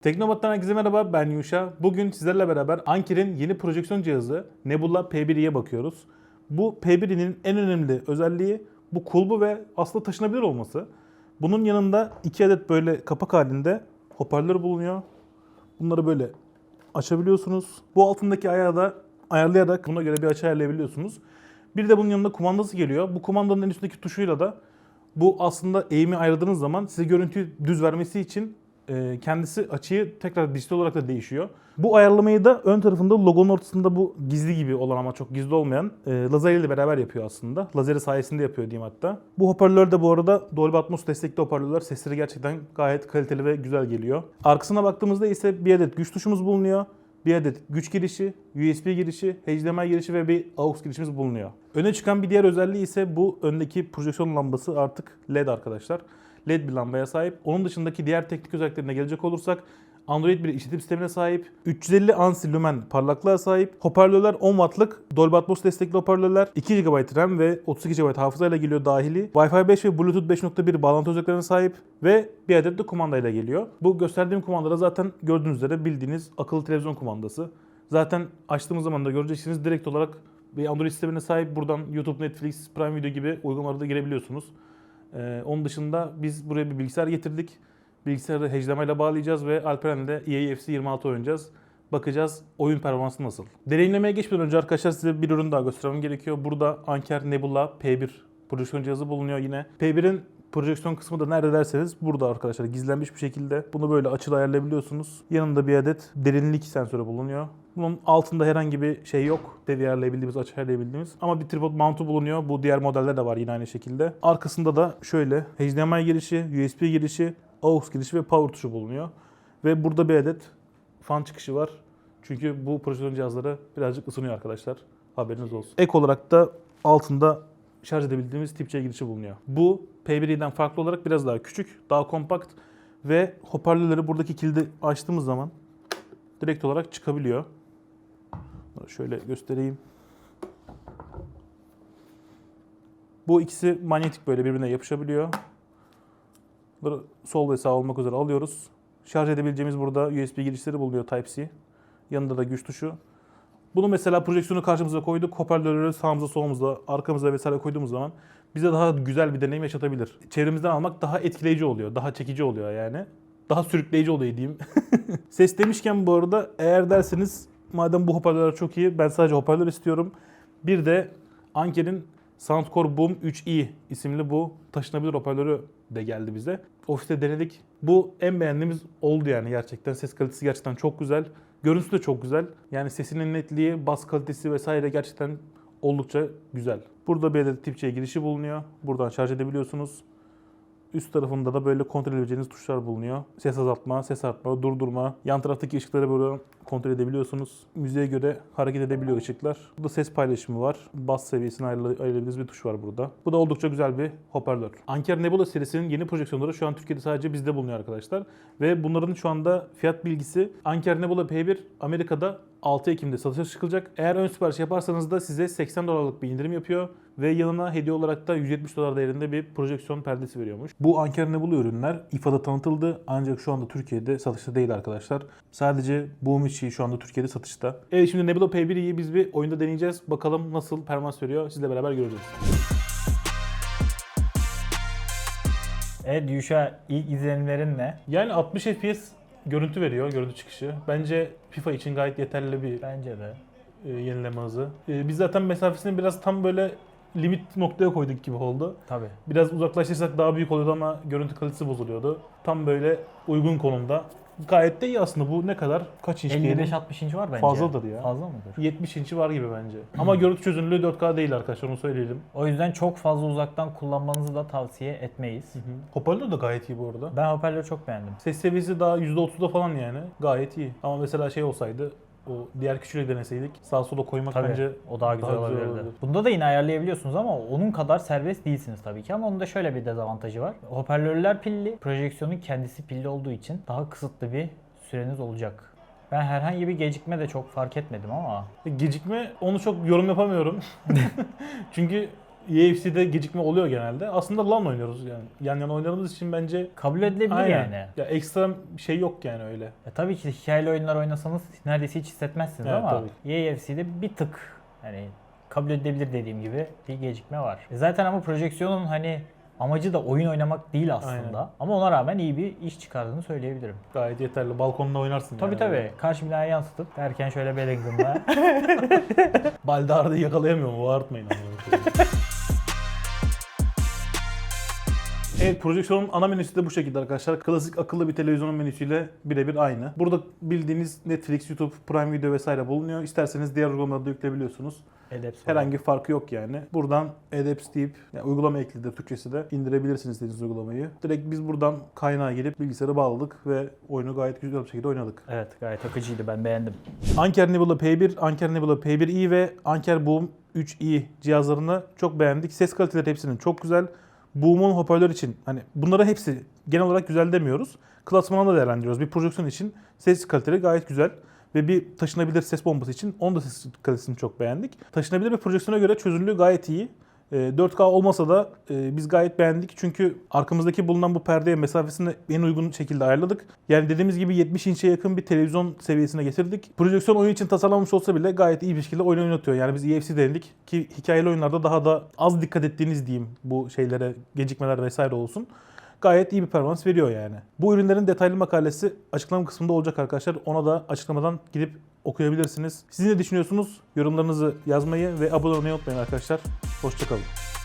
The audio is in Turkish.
Teknobat'tan herkese merhaba ben Yuşa. Bugün sizlerle beraber Anker'in yeni projeksiyon cihazı Nebula P1'ye bakıyoruz. Bu P1'in en önemli özelliği bu kulbu ve aslında taşınabilir olması. Bunun yanında iki adet böyle kapak halinde hoparlör bulunuyor. Bunları böyle açabiliyorsunuz. Bu altındaki ayağı da ayarlayarak buna göre bir açı ayarlayabiliyorsunuz. Bir de bunun yanında kumandası geliyor. Bu kumandanın en üstündeki tuşuyla da bu aslında eğimi ayarladığınız zaman size görüntüyü düz vermesi için kendisi açıyı tekrar dijital olarak da değişiyor. Bu ayarlamayı da ön tarafında logonun ortasında bu gizli gibi olan ama çok gizli olmayan e, lazeriyle beraber yapıyor aslında. Lazeri sayesinde yapıyor diyeyim hatta. Bu hoparlör de bu arada Dolby Atmos destekli hoparlörler. Sesleri gerçekten gayet kaliteli ve güzel geliyor. Arkasına baktığımızda ise bir adet güç tuşumuz bulunuyor. Bir adet güç girişi, USB girişi, HDMI girişi ve bir AUX girişimiz bulunuyor. Öne çıkan bir diğer özelliği ise bu öndeki projeksiyon lambası artık LED arkadaşlar. LED bir lambaya sahip. Onun dışındaki diğer teknik özelliklerine gelecek olursak Android bir işletim sistemine sahip, 350 ANSI lumen parlaklığa sahip, hoparlörler 10 wattlık Dolby Atmos destekli hoparlörler, 2 GB RAM ve 32 GB hafızayla geliyor dahili, Wi-Fi 5 ve Bluetooth 5.1 bağlantı özelliklerine sahip ve bir adet de kumandayla geliyor. Bu gösterdiğim kumandada zaten gördüğünüz üzere bildiğiniz akıllı televizyon kumandası. Zaten açtığımız zaman da göreceksiniz direkt olarak bir Android sistemine sahip. Buradan YouTube, Netflix, Prime Video gibi uygulamalara da girebiliyorsunuz. Ee, onun dışında biz buraya bir bilgisayar getirdik. Bilgisayarı ile bağlayacağız ve Alperen'le EA FC 26 oynayacağız. Bakacağız oyun performansı nasıl. Deneyimlemeye geçmeden önce arkadaşlar size bir ürün daha göstermem gerekiyor. Burada Anker Nebula P1 projeksiyon cihazı bulunuyor yine. P1'in projeksiyon kısmı da nerede derseniz burada arkadaşlar gizlenmiş bir şekilde. Bunu böyle açılı ayarlayabiliyorsunuz. Yanında bir adet derinlik sensörü bulunuyor. Bunun altında herhangi bir şey yok. Dedi ayarlayabildiğimiz, açı ayarlayabildiğimiz. Ama bir tripod mountu bulunuyor. Bu diğer modelde de var yine aynı şekilde. Arkasında da şöyle HDMI girişi, USB girişi, AUX girişi ve power tuşu bulunuyor. Ve burada bir adet fan çıkışı var. Çünkü bu projeksiyon cihazları birazcık ısınıyor arkadaşlar. Haberiniz olsun. Ek olarak da altında şarj edebildiğimiz tip C girişi bulunuyor. Bu P1'den farklı olarak biraz daha küçük, daha kompakt ve hoparlörleri buradaki kilidi açtığımız zaman direkt olarak çıkabiliyor. Şöyle göstereyim. Bu ikisi manyetik böyle birbirine yapışabiliyor. Bunları sol ve sağ olmak üzere alıyoruz. Şarj edebileceğimiz burada USB girişleri bulunuyor Type-C. Yanında da güç tuşu. Bunu mesela projeksiyonu karşımıza koyduk. Hoparlörleri sağımıza solumuza, arkamıza vesaire koyduğumuz zaman bize daha güzel bir deneyim yaşatabilir. Çevremizden almak daha etkileyici oluyor. Daha çekici oluyor yani. Daha sürükleyici oluyor diyeyim. Ses demişken bu arada eğer derseniz madem bu hoparlörler çok iyi ben sadece hoparlör istiyorum. Bir de Anker'in Soundcore Boom 3i isimli bu taşınabilir hoparlörü de geldi bize. Ofiste denedik. Bu en beğendiğimiz oldu yani gerçekten. Ses kalitesi gerçekten çok güzel. Görüntüsü de çok güzel. Yani sesinin netliği, bas kalitesi vesaire gerçekten oldukça güzel. Burada bir adet tip girişi bulunuyor. Buradan şarj edebiliyorsunuz. Üst tarafında da böyle kontrol edebileceğiniz tuşlar bulunuyor. Ses azaltma, ses artma, durdurma. Yan taraftaki ışıkları böyle kontrol edebiliyorsunuz. Müziğe göre hareket edebiliyor ışıklar. Burada ses paylaşımı var. Bas seviyesini ayarlayabildiğiniz bir tuş var burada. Bu da oldukça güzel bir hoparlör. Anker Nebula serisinin yeni projeksiyonları şu an Türkiye'de sadece bizde bulunuyor arkadaşlar. Ve bunların şu anda fiyat bilgisi Anker Nebula P1 Amerika'da 6 Ekim'de satışa çıkılacak. Eğer ön sipariş yaparsanız da size 80 dolarlık bir indirim yapıyor ve yanına hediye olarak da 170 dolar değerinde bir projeksiyon perdesi veriyormuş. Bu Anker Nebula ürünler İFA'da tanıtıldı ancak şu anda Türkiye'de satışta değil arkadaşlar. Sadece Boom içi şu anda Türkiye'de satışta. Evet şimdi Nebula P1'i biz bir oyunda deneyeceğiz. Bakalım nasıl performans veriyor. Sizle beraber göreceğiz. Evet Yuşa ilk izlenimlerin ne? Yani 60 FPS görüntü veriyor, görüntü çıkışı. Bence FIFA için gayet yeterli bir Bence de. e, yenileme hızı. E, biz zaten mesafesini biraz tam böyle limit noktaya koyduk gibi oldu. Tabii. Biraz uzaklaştırsak daha büyük oluyordu ama görüntü kalitesi bozuluyordu. Tam böyle uygun konumda. Gayet de iyi aslında bu ne kadar? Kaç inç diyelim? 55-60 inç var bence. Fazladır ya. Fazla mıdır? 70 inçi var gibi bence. Ama görüntü çözünürlüğü 4K değil arkadaşlar onu söyleyelim. O yüzden çok fazla uzaktan kullanmanızı da tavsiye etmeyiz. Hoparlör de gayet iyi bu arada. Ben hoparlörü çok beğendim. Ses seviyesi daha %30'da falan yani. Gayet iyi. Ama mesela şey olsaydı o diğer küçüğü deneseydik sağa sola koymak Tabii bence o daha güzel daha güzel olabilirdi. olabilir. Bunda da yine ayarlayabiliyorsunuz ama onun kadar serbest değilsiniz tabii ki. Ama onun da şöyle bir dezavantajı var. Hoparlörler pilli, projeksiyonun kendisi pilli olduğu için daha kısıtlı bir süreniz olacak. Ben herhangi bir gecikme de çok fark etmedim ama gecikme onu çok yorum yapamıyorum. Çünkü EFC'de gecikme oluyor genelde. Aslında LAN oynuyoruz yani. Yan yana oynadığımız için bence Kabul edilebilir Aynen. yani. Ya ekstra bir şey yok yani öyle. Ya tabii ki hikayeli oyunlar oynasanız neredeyse hiç hissetmezsiniz Evet, ama tabii. EAFC'de bir tık hani kabul edilebilir dediğim gibi bir gecikme var. E Zaten ama projeksiyonun hani amacı da oyun oynamak değil aslında. Ama ona rağmen iyi bir iş çıkardığını söyleyebilirim. Gayet yeterli. Balkonda oynarsın Tabii yani. tabii. Karşı binaya yansıtıp derken şöyle Bellingham'la Baldar'da yakalayamıyorum. Bağırtmayın. amına koyayım. Evet projeksiyonun ana menüsü de bu şekilde arkadaşlar. Klasik akıllı bir televizyonun menüsüyle birebir aynı. Burada bildiğiniz Netflix, YouTube, Prime Video vesaire bulunuyor. İsterseniz diğer uygulamaları da yükleyebiliyorsunuz. Edeps Herhangi bir farkı yok yani. Buradan Edeps deyip yani uygulama ekledi Türkçesi de indirebilirsiniz istediğiniz uygulamayı. Direkt biz buradan kaynağa girip bilgisayarı bağladık ve oyunu gayet güzel bir şekilde oynadık. Evet gayet akıcıydı ben beğendim. Anker Nebula P1, Anker Nebula P1i ve Anker Boom 3i cihazlarını çok beğendik. Ses kaliteleri hepsinin çok güzel. Boom'un hoparlör için hani bunlara hepsi genel olarak güzel demiyoruz. Klasmanında değerlendiriyoruz. Bir projeksiyon için ses kaliteleri gayet güzel. Ve bir taşınabilir ses bombası için onun da ses kalitesini çok beğendik. Taşınabilir bir projeksiyona göre çözünürlüğü gayet iyi. E, 4K olmasa da e, biz gayet beğendik. Çünkü arkamızdaki bulunan bu perdeye mesafesini en uygun şekilde ayarladık. Yani dediğimiz gibi 70 inçe yakın bir televizyon seviyesine getirdik. Projeksiyon oyun için tasarlanmış olsa bile gayet iyi bir şekilde oyun oynatıyor. Yani biz EFC denedik ki hikayeli oyunlarda daha da az dikkat ettiğiniz diyeyim bu şeylere gecikmeler vesaire olsun. Gayet iyi bir performans veriyor yani. Bu ürünlerin detaylı makalesi açıklama kısmında olacak arkadaşlar. Ona da açıklamadan gidip okuyabilirsiniz. Siz ne düşünüyorsunuz? Yorumlarınızı yazmayı ve abone olmayı unutmayın arkadaşlar. Hoşçakalın.